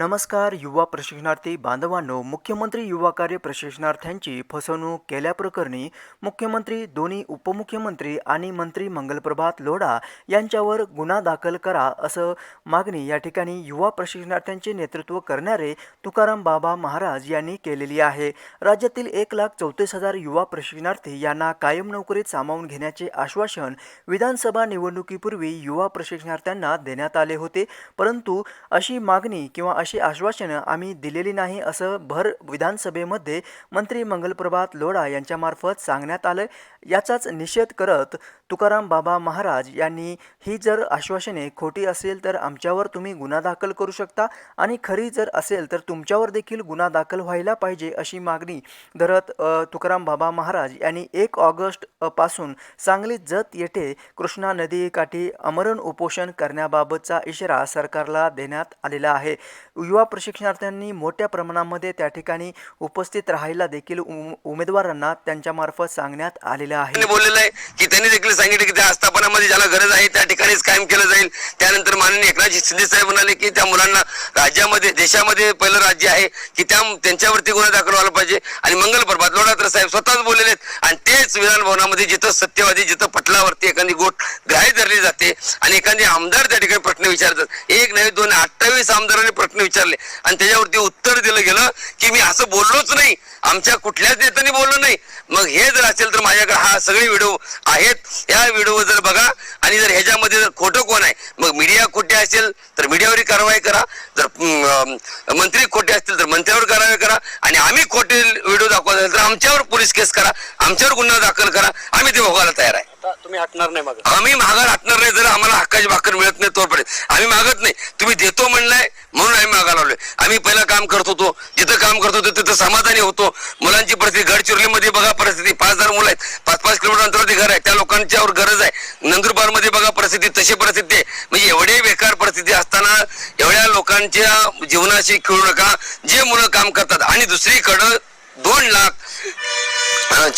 नमस्कार युवा प्रशिक्षणार्थी बांधवांनो मुख्यमंत्री युवा कार्य प्रशिक्षणार्थ्यांची फसवणूक केल्याप्रकरणी मुख्यमंत्री दोन्ही उपमुख्यमंत्री आणि मंत्री मंगलप्रभात लोढा यांच्यावर गुन्हा दाखल करा असं मागणी या ठिकाणी युवा प्रशिक्षणार्थ्यांचे नेतृत्व करणारे तुकाराम बाबा महाराज यांनी केलेली आहे. राज्यातील एक लाख चौतीस हजार युवा प्रशिक्षणार्थी यांना कायम नोकरीत सामावून घेण्याचे आश्वासन विधानसभा निवडणुकीपूर्वी युवा प्रशिक्षणार्थ्यांना देण्यात आले होते. परंतु अशी मागणी किंवा अशी आश्वासनं आम्ही दिलेली नाही असं भर विधानसभेमध्ये मंत्री मंगलप्रभात लोढा यांच्यामार्फत सांगण्यात आलं याचाच निषेध करत तुकाराम बाबा महाराज यांनी ही जर आश्वासने खोटी असेल तर आमच्यावर तुम्ही गुन्हा दाखल करू शकता आणि खरी जर असेल तर तुमच्यावर देखील गुन्हा दाखल व्हायला पाहिजे अशी मागणी धरत तुकाराम बाबा महाराज यांनी एक ऑगस्टपासून सांगली जत येथे कृष्णा नदीकाठी अमरण उपोषण करण्याबाबतचा इशारा सरकारला देण्यात आलेला आहे. युवा प्रशिक्षणार्थ्यांनी मोठ्या प्रमाणामध्ये त्या ठिकाणी उपस्थित राहायला देखील उम- उमेदवारांना त्यांच्यामार्फत सांगण्यात आलेलं आहे. बोललेलं आहे की त्यांनी देखील सांगितलं की त्या आस्थापनामध्ये ज्याला गरज आहे त्या ठिकाणीच कायम केलं जाईल. त्यानंतर माननीय एकनाथ शिंदे साहेब म्हणाले की त्या मुलांना राज्यामध्ये देशामध्ये पहिलं राज्य आहे की त्या त्यांच्यावरती गुन्हा दाखल व्हायला पाहिजे. आणि मंगल प्रभात लोणात्र साहेब स्वतःच बोललेले आहेत. आणि तेच विधानभवनामध्ये जिथं सत्यवादी जिथं पटलावरती एखादी गोट ग्राह्य धरली जाते आणि एखादी आमदार त्या ठिकाणी प्रश्न विचारतात. एक नाही दोन अठ्ठावीस आमदारांनी प्रश्न विचारले. आणि त्याच्यावरती उत्तर दिलं गेलं की मी असं बोललोच नाही. आमच्या कुठल्याच नेत्याने बोललो नाही. मग हे जर असेल तर माझ्याकडे हा सगळे व्हिडिओ आहेत. या व्हिडिओ जर बघा आणि जर ह्याच्यामध्ये जर खोटं कोण आहे मग मीडिया खोटे असेल तर मीडियावर कारवाई करा. जर मंत्री खोटे असतील तर मंत्र्यावर कारवाई करा. आणि आम्ही खोटे व्हिडिओ दाखवत असेल तर आमच्यावर पोलीस केस करा. आमच्यावर गुन्हा दाखल करा. आम्ही ते भोगायला तयार आहे. तुम्ही हटणार नाही मग. आम्ही माघार हटणार नाही जर आम्हाला हक्काची भाकर मिळत नाही तोपर्यंत. आम्ही मागत नाही. तुम्ही देतो म्हणलाय म्हणून आम्ही मागा लावलोय. आम्ही पहिला काम करत होतो जिथं काम करत होतो तिथं समाधानी होतो. मुलांची परिस्थिती गडचिरोलीमध्ये बघा परिस्थिती. पाच हजार मुलं आहेत. पाच पाच किलोमीटर अंतरावरती घर आहे. त्या लोकांच्यावर गरज आहे. नंदुरबारमध्ये बघा परिस्थिती तशी परिस्थिती आहे. म्हणजे एवढे बेकार परिस्थिती असताना एवढ्या लोकांच्या जीवनाशी खेळू नका. जे मुलं काम करतात. आणि दुसरीकडं दोन लाख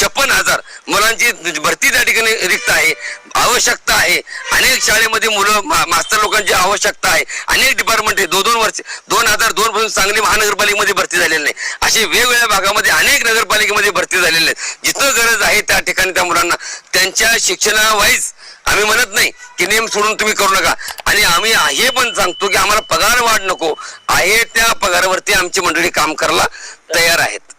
छप्पन हजार मुलांची भरती त्या ठिकाणी रिक्त आहे. आवश्यकता आहे. अनेक शाळेमध्ये मुलं मा- मास्तर लोकांची आवश्यकता आहे. अनेक डिपार्टमेंट आहे. दोन दोन वर्ष दोन हजार दोन पासून सांगली महानगरपालिकेमध्ये भरती झालेली नाही. असे वेगवेगळ्या भागामध्ये अनेक नगरपालिकेमध्ये भरती झालेली आहेत. जिथं गरज आहे त्या ठिकाणी त्या मुलांना त्यांच्या शिक्षणावाईज आम्ही म्हणत नाही की नेम सोडून तुम्ही करू नका. आणि आम्ही हे पण सांगतो की आम्हाला पगार वाढ नको. आहे त्या पगारावरती आमची मंडळी काम करायला तयार आहेत.